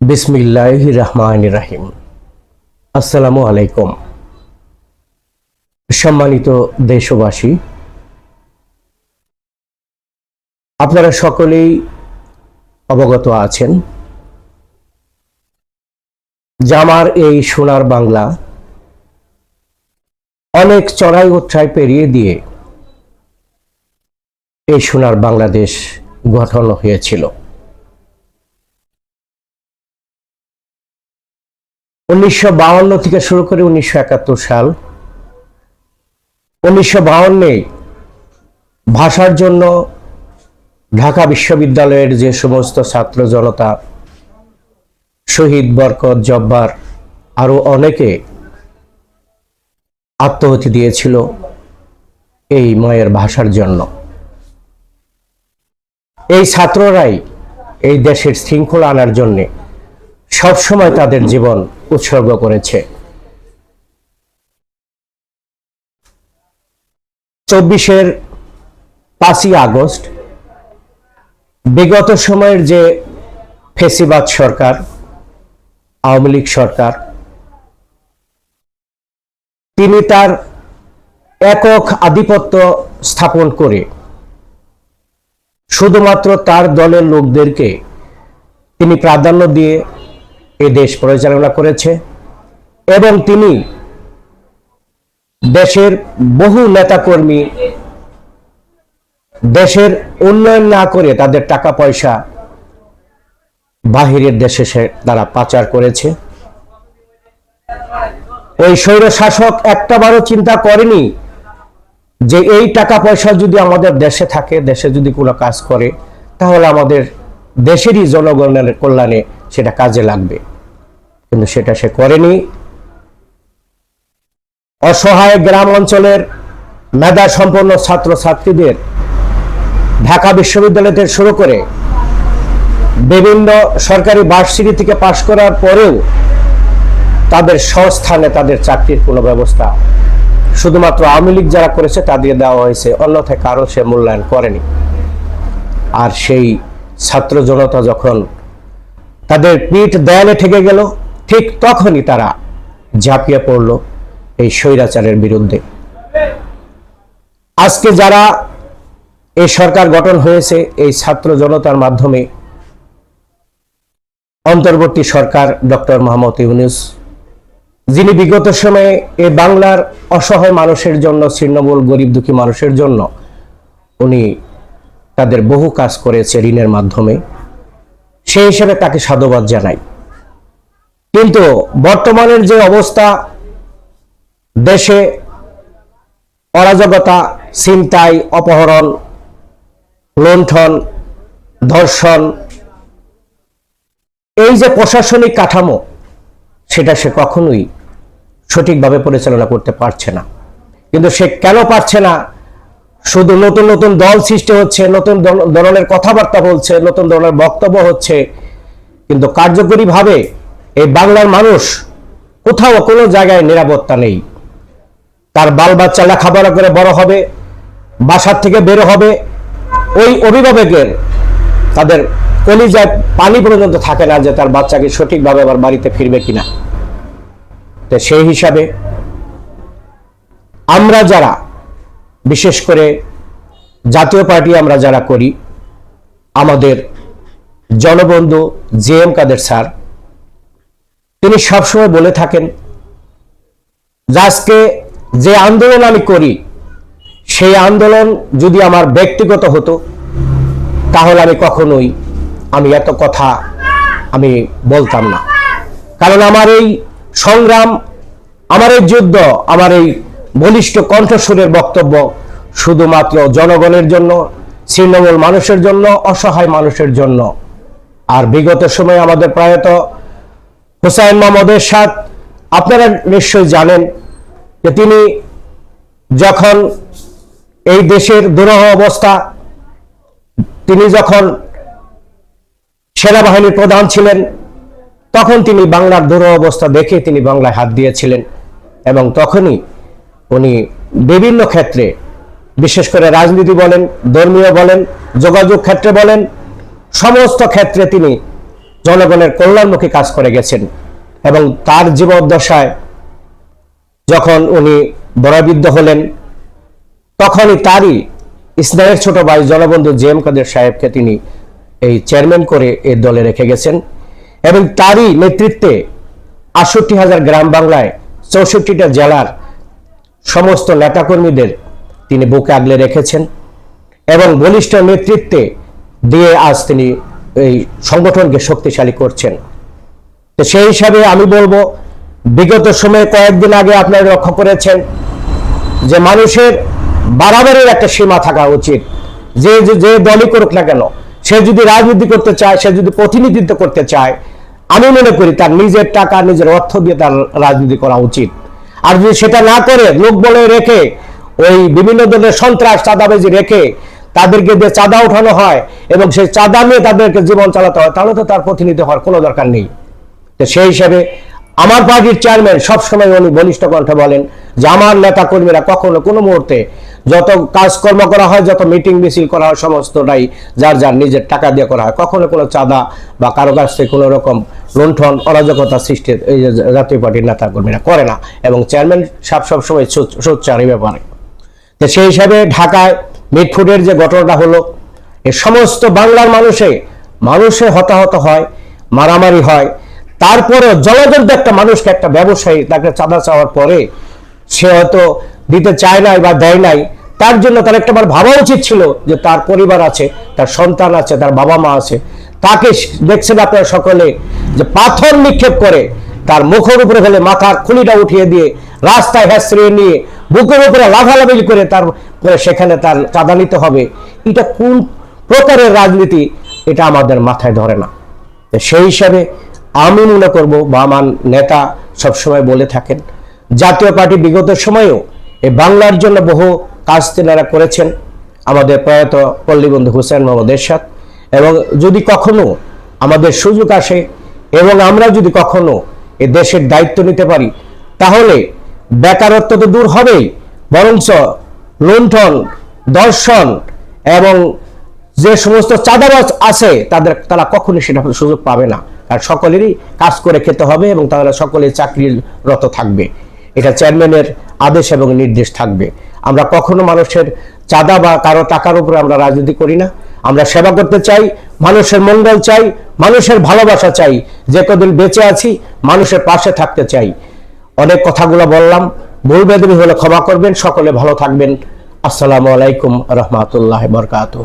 বিসমিল্লাহ রহমান রাহিম আসসালামু আলাইকুম সম্মানিত দেশবাসী, আপনারা সকলেই অবগত আছেন যে আমার এই সোনার বাংলা অনেক চড়াই উৎসায় পেরিয়ে দিয়ে এই সোনার বাংলাদেশ গঠন হয়েছিল। উনিশশো থেকে শুরু করে উনিশশো একাত্তর সাল। উনিশশো বাউন্নে ভাষার জন্য ঢাকা বিশ্ববিদ্যালয়ের যে সমস্ত ছাত্র জনতা, শহীদ বরকত, জব্বার, আরও অনেকে আত্মহতি দিয়েছিল এই মায়ের ভাষার জন্য। এই ছাত্ররাই এই দেশের শৃঙ্খলা আনার জন্যে সবসময় তাদের জীবন উৎসর্গ করেছে। চব্বিশের পাঁচই আগস্ট, বিগত সময়ের যে ফেসিবাদ সরকার, আওয়ামী লীগ সরকার, তিনি তার একক আধিপত্য স্থাপন করে শুধুমাত্র তার দলের লোকদেরকে তিনি প্রাধান্য দিয়ে এ দেশ পরিচালনা করেছে এবং তিনি দেশের বহু নেতাকর্মী দেশের উন্নয়ন না করে তাদের টাকা পয়সা বাহিরের দেশে সে তারা পাচার করেছে। ওই স্বৈর শাসক একটাবারও চিন্তা করেনি যে এই টাকা পয়সা যদি আমাদের দেশে থাকে, দেশে যদি কোনো কাজ করে, তাহলে আমাদের দেশেরই জনগণের কল্যাণে সেটা কাজে লাগবে। কিন্তু সেটা সে করেনি। অসহায় গ্রাম অঞ্চলের মেধা সম্পন্ন ছাত্র ছাত্রীদের ঢাকা বিশ্ববিদ্যালয় থেকে শুরু করে বিভিন্ন সরকারি ভার্সিটি থেকে পাশ করার পরেও তাদের স্বস্থানে তাদের চাকরির কোনো ব্যবস্থা শুধুমাত্র আওয়ামী লীগ যারা করেছে তাদের দেওয়া হয়েছে, অন্যথায় কারও সে মূল্যায়ন করেনি। আর সেই ছাত্র জনতা যখন তাদের পিঠ দেয়ালে ঠেকে গেল ঠিক তখনই তারা ঝাঁপিয়ে পড়ল এই স্বৈরাচারের বিরুদ্ধে। আজকে যারা এই সরকার গঠন হয়েছে, এই ছাত্র জনতার মাধ্যমে অন্তর্বর্তী সরকার ডক্টর মোহাম্মদ ইউনুস, যিনি বিগত সময়ে এ বাংলার অসহায় মানুষের জন্য, ছিন্নমূল গরিব দুঃখী মানুষের জন্য উনি তাদের বহু কাজ করেছে ঋণের মাধ্যমে, সেই হিসেবে তাকে সাধুবাদ জানাই। কিন্তু বর্তমানের যে অবস্থা, দেশে অরাজকতা, ছিনতাই, অপহরণ, লুণ্ঠন, ধর্ষণ, এই যে প্রশাসনিক কাঠামো, সেটা সে কখনোই সঠিকভাবে পরিচালনা করতে পারছে না। কিন্তু সে কেন পারছে না? শুধু নতুন নতুন দল সৃষ্টি হচ্ছে, নতুন ধরনের কথাবার্তা বলছে, নতুন ধরনের বক্তব্য হচ্ছে, কিন্তু কার্যকরীভাবে এই বাংলার মানুষ কোথাও কোনো জায়গায় নিরাপত্তা নেই। তার বাল বাচ্চা লেখাপড়া করে বড় হবে, বাসার থেকে বের হবে। ওই অভিভাবকের তাদের কলিজায় পানি পর্যন্ত থাকে না যে তার বাচ্চাকে সঠিকভাবে আবার বাড়িতে ফিরবে কিনা। তো সেই হিসাবে আমরা যারা, বিশেষ করে জাতীয় পার্টি আমরা যারা করি, আমাদের জনবন্ধু জে এম কাদের স্যার তিনি সবসময় বলে থাকেন আজকে যে আন্দোলন আমি করি, সেই আন্দোলন যদি আমার ব্যক্তিগত হতো, তাহলে আমি কখনোই, আমি এত কথা আমি বলতাম না। কারণ আমার এই সংগ্রাম, আমার এই যুদ্ধ, আমার এই বলিষ্ঠ কণ্ঠস্বরের বক্তব্য শুধুমাত্র জনগণের জন্য, ছিন্নমূল মানুষের জন্য, অসহায় মানুষের জন্য। আর বিগত সময়ে আমাদের প্রায়ত হুসাইন মোহাম্মদের সাথ আপনারা নিশ্চয়ই জানেন যে তিনি যখন এই দেশের দুরহ অবস্থা, তিনি যখন সেনাবাহিনীর প্রধান ছিলেন, তখন তিনি বাংলার দুরহ অবস্থা দেখে তিনি বাংলায় হাত দিয়েছিলেন এবং তখনই উনি বিভিন্ন ক্ষেত্রে, বিশেষ করে রাজনীতি বলেন, ধর্মীয় বলেন, যোগাযোগ ক্ষেত্রে বলেন, সমস্ত ক্ষেত্রে তিনি জনগণের কল্যাণমুখী কাজ করে গেছেন এবং তার জীবদ্দশায় যখন উনি বরাবৃদ্ধ হলেন, তখনই তারই স্নেহের ছোট ভাই জনবন্ধু জে এম কাদের সাহেবকে তিনি এই চেয়ারম্যান করে এই দলে রেখে গেছেন এবং তারই নেতৃত্বে আটষট্টি হাজার গ্রাম বাংলায় চৌষট্টিটা জেলার সমস্ত নেতাকর্মীদের তিনি বুকে আগলে রেখেছেন এবং বলিষ্ঠ নেতৃত্বে দিয়ে আজ তিনি এই সংগঠনকে শক্তিশালী করছেন। তো সেই হিসাবে আমি বলব, বিগত সময়ে কয়েকদিন আগে আপনারা লক্ষ্য করেছেন যে মানুষের বাড়াবাড়ির একটা সীমা থাকা উচিত। যে, যে- যে দলই করুক না কেন, সে যদি রাজনীতি করতে চায়, সে যদি প্রতিনিধিত্ব করতে চায়, আমি মনে করি তার নিজের টাকা, নিজের অর্থ দিয়ে তার রাজনীতি করা উচিত। আর যদি সেটা না করে লোক বলে রেখে, ওই বিভিন্ন ধরনের সন্ত্রাস, চাঁদাবাজি রেখে তাদেরকে দিয়ে চাঁদা উঠানো হয় এবং সেই চাঁদা নিয়ে তাদেরকে জীবন চালাতে হয়, তাহলে তো তার প্রতিনিধি হওয়ার কোনো দরকার নেই। তো সেই হিসাবে আমার পার্টির চেয়ারম্যান সবসময় উনি বলিষ্ঠ কণ্ঠে বলেন যে আমার নেতা কর্মীরা কখনো কোনো মুহূর্তে যত কাজকর্ম করা হয়, যত মিটিং মিছিল করা হয়, সমস্তটাই যার যার নিজের টাকা দিয়ে করা হয়। কখনো কোনো চাঁদা বা কারও কাছ থেকে কোনো রকম লুণ্ঠন, অরাজকতা সৃষ্টির এই জাতীয় পার্টির নেতা কর্মীরা করে না এবং চেয়ারম্যান সাহেব সবসময় সোচ- সোচ্চার এই ব্যাপারে। তো সেই হিসাবে ঢাকায় মিটফুডের যে ঘটনাটা হলো, এ সমস্ত বাংলার মানুষে মানুষে হতাহত হয়, মারামারি হয়। তারপরে জলজন্ত একটা মানুষকে একটা ব্যবসায়ী তাকে চাঁদা চাওয়ার পরে সে হয়তো দিতে চায় নাই বা দেয় নাই। তার জন্য তার একটা বার ভাবা উচিত ছিল যে তার পরিবার আছে, তার সন্তান আছে, তার বাবা মা আছে। তাকে দেখছেন আপনারা সকলে যে পাথর নিক্ষেপ করে তার মুখের উপরে ফেলে মাথার খুলিটা উঠিয়ে দিয়ে রাস্তায় হ্যাসড়িয়ে নিয়ে, বুকের উপরে লাফালাফি করে তার সেখানে তার চাঁদা নিতে হবে। এটা কোন প্রকারের রাজনীতি, এটা আমাদের মাথায় ধরে না। সেই হিসাবে আমি মনে করব বা আমার নেতা সবসময় বলে থাকেন, জাতীয় পার্টি বিগত সময়েও এই বাংলার জন্য বহু কাজ তেনারা করেছেন। আমাদের প্রয়াত পল্লীবন্ধু হুসেন মোহাম্মদ এরশাদ, এবং যদি কখনো আমাদের সুযোগ আসে, এবং আমরা যদি কখনো এ দেশের দায়িত্ব নিতে পারি, তাহলে বেকারত্ব তো দূর হবেই, বরঞ্চ লুণ্ঠন, দর্শন এবং যে সমস্ত চাঁদাবাজ আছে, তাদের তারা কখনোই সেটা সুযোগ পাবে না। আর সকলেরই কাজ করে খেতে হবে এবং তারা সকলে চাকরিরত থাকবে। এটা চেয়ারম্যানের আদেশ এবং নির্দেশ থাকবে। আমরা কখনো মানুষের চাঁদা বা কারও টাকার উপরে আমরা রাজনীতি করি না। আমরা সেবা করতে চাই, মানুষের মঙ্গল চাই, মানুষের ভালোবাসা চাই। যে কদিন বেঁচে আছি, মানুষের পাশে থাকতে চাই। অনেক কথাগুলো বললাম ভুল বেদবি হলে ক্ষমা করবেন সকলে ভালো থাকবেন। আসসালামু আলাইকুম রহমাতুল্লাহ বরকাতুহ।